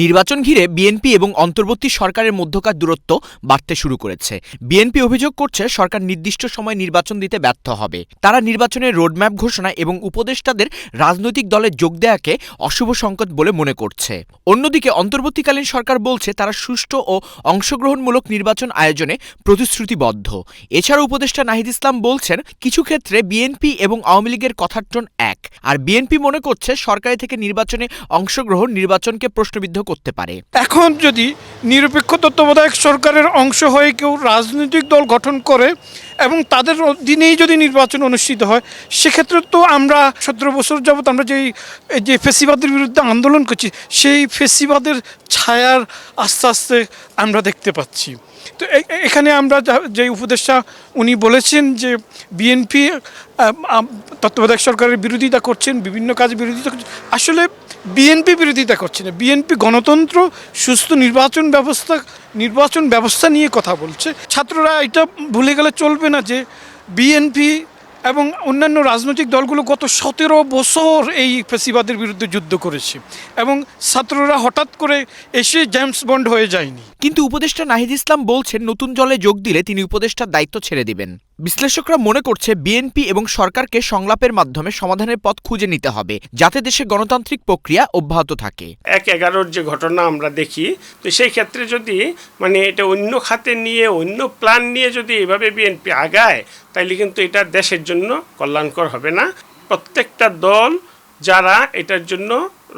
নির্বাচন ঘিরে বিএনপি এবং অন্তর্বর্তী সরকারের মধ্যকার দূরত্ব বাড়তে শুরু করেছে। বিএনপি অভিযোগ করছে, সরকার নির্দিষ্ট সময় নির্বাচন দিতে ব্যর্থ হবে। তারা নির্বাচনের রোডম্যাপ ঘোষণা এবং উপদেষ্টাদের রাজনৈতিক দলে যোগ দেয়াকে অশুভ সংকেত বলে মনে করছে। অন্যদিকে, অন্তর্বর্তীকালীন সরকার বলছে, তারা সুষ্ঠু ও অংশগ্রহণমূলক নির্বাচন আয়োজনে প্রতিশ্রুতিবদ্ধ। এছাড়া উপদেষ্টা নাহিদ ইসলাম বলছেন, কিছু ক্ষেত্রে বিএনপি এবং আওয়ামী লীগের কথার টোন এক। আর বিএনপি মনে করছে, সরকারি থেকে নির্বাচনে অংশগ্রহণ নির্বাচনকে প্রশ্নবিদ্ধ করতে পারে। এখন যদি নিরপেক্ষ তত্ত্বাবধায়ক সরকারের অংশ হয়ে কেউ রাজনৈতিক দল গঠন করে এবং তাদের অধীনেই যদি নির্বাচন অনুষ্ঠিত হয়, সেক্ষেত্রে তো আমরা সতেরো বছর যাবৎ আমরা যেই যে ফেসিবাদের বিরুদ্ধে আন্দোলন করছি, সেই ফেসিবাদের ছায়ার আস্তে আস্তে আমরা দেখতে পাচ্ছি। তো এখানে আমরা যা- যে উপদেষ্টা উনি বলেছেন যে বিএনপি তত্ত্বাবধায়ক সরকারের বিরোধিতা করছেন, বিভিন্ন কাজে বিরোধিতা করছেন, আসলে বিএনপি বিরোধিতা করছে না। বিএনপি গণতন্ত্র, সুস্থ নির্বাচন ব্যবস্থা নির্বাচন ব্যবস্থা নিয়ে কথা বলছে। ছাত্ররা এটা ভুলে গেলে চলবে না যে বিএনপি এবং অন্যান্য রাজনৈতিক দলগুলো গত সতেরো বছর এই ফেসিবাদের বিরুদ্ধে যুদ্ধ করেছে এবং ছাত্ররা হঠাৎ করে এসে জেমস বন্ড হয়ে যায়নি। কিন্তু উপদেষ্টা নাহিদ ইসলাম বলছেন, নতুন দলে যোগ দিলে তিনি উপদেষ্টার দায়িত্ব ছেড়ে দিবেন। বিশ্লেষকরা মনে করছে বিএনপি এবং সরকারকে সংলাপের মাধ্যমে সমাধানের পথ খুঁজে নিতে হবে, যাতে দেশে গণতান্ত্রিক প্রক্রিয়া অব্যাহত থাকে। এক এগারোর যে ঘটনা আমরা দেখি, তো সেই ক্ষেত্রে যদি মানে এটা অন্য খাতে নিয়ে, অন্য প্ল্যান নিয়ে যদি এভাবে বিএনপি আগায়, তাইলে কিন্তু এটা দেশের জন্য কল্যাণকর হবে না। প্রত্যেকটা দল যারা এটার জন্য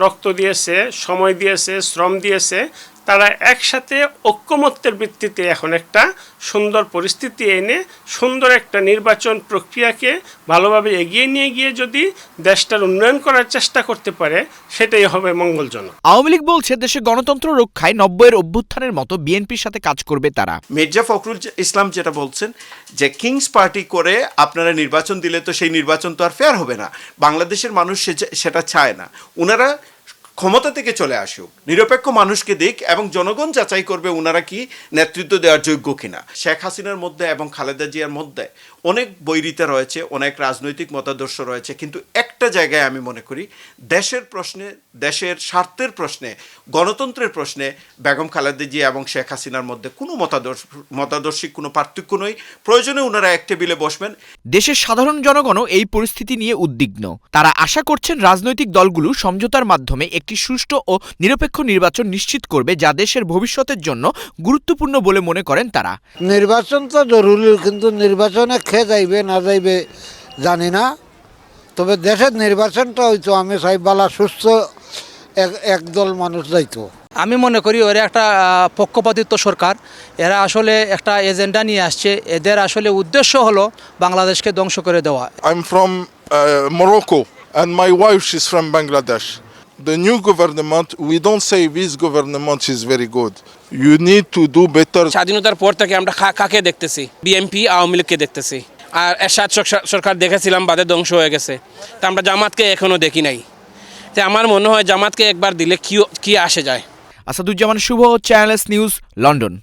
রক্ত দিয়েছে, সময় দিয়েছে, শ্রম দিয়েছে তারা একসাথে ঐক্যমত্যের ভিত্তিতে এখন একটা সুন্দর পরিস্থিতি এনে সুন্দর একটা নির্বাচন প্রক্রিয়াকে ভালোভাবে এগিয়ে নিয়ে গিয়ে যদি দেশটার উন্নয়ন করার চেষ্টা করতে পারে সেটাই হবে মঙ্গলজনক। আওয়ামী লীগ বলছে দেশে গণতন্ত্র রক্ষায় নব্বইয়ের অভ্যুত্থানের মতো বিএনপির সাথে কাজ করবে তারা। মির্জা ফখরুল ইসলাম যেটা বলছেন যে কিংস পার্টি করে আপনারা নির্বাচন দিলে তো সেই নির্বাচন তো আর ফেয়ার হবে না। বাংলাদেশের মানুষ সে- সেটা চায় না। ওনারা ক্ষমতা থেকে চলে আসুক। নিরপেক্ষ মানুষকে দিক এবং জনগণ যাচাই করবে ওনারা কি নেতৃত্ব দেওয়ার যোগ্য কিনা। শেখ হাসিনার মধ্যে এবং খালেদা জিয়ার মধ্যে অনেক বৈরিতা রয়েছে, অনেক রাজনৈতিক মতাদর্শ রয়েছে, কিন্তু একটা জায়গায় আমি মনে করি, দেশের প্রশ্নে, দেশের স্বার্থের প্রশ্নে, গণতন্ত্রের প্রশ্নে বেগম খালেদা জিয়া এবং শেখ হাসিনার মধ্যে কোনো মতাদর্শ, মতাদর্শিক কোনো পার্থক্য নয় প্রয়োজনে ওনারা এক টেবিলে বসবেন। দেশের সাধারণ জনগণও এই পরিস্থিতি নিয়ে উদ্বিগ্ন। তারা আশা করছেন রাজনৈতিক দলগুলো সমঝোতার মাধ্যমে একটি সুষ্ঠু ও নিরপেক্ষ নির্বাচন নিশ্চিত করবে যা দেশের ভবিষ্যতের জন্য গুরুত্বপূর্ণ বলে মনে করেন তারা। নির্বাচন তো জরুরি কিন্তু নির্বাচনে খেয়ে যাইবে না যাইবে জানি না। তবে দেশের নির্বাচনটা হয়তো আমি চাই বালা সুস্থ এক একদল মানুষ যাইতো। আমি মনে করি ওরা একটা পক্ষপাতিত্ব সরকার। এরা আসলে একটা এজেন্ডা নিয়ে আসছে। এদের আসলে উদ্দেশ্য হলো বাংলাদেশকে ধ্বংস করে দেওয়া। I'm from uh, Morocco and my wife she's from Bangladesh. The new government, we don't say this government is very good. You need to do better. স্বাধীনতার পর থেকে আমরা কা- কাকে দেখতেছি? বিএনপি আওয়ামী লীগকে দেখতেছি। আর এরশাদ সরকার- সরকার দেখেছিলাম বাদে ধ্বংস হয়ে গেছে। তা আমরা জামাতকে এখনও দেখি নাই। তো আমার মনে হয় জামাতকে একবার দিলে কি কি আসে যায়। Asaduzzaman Shuvo channel S news London.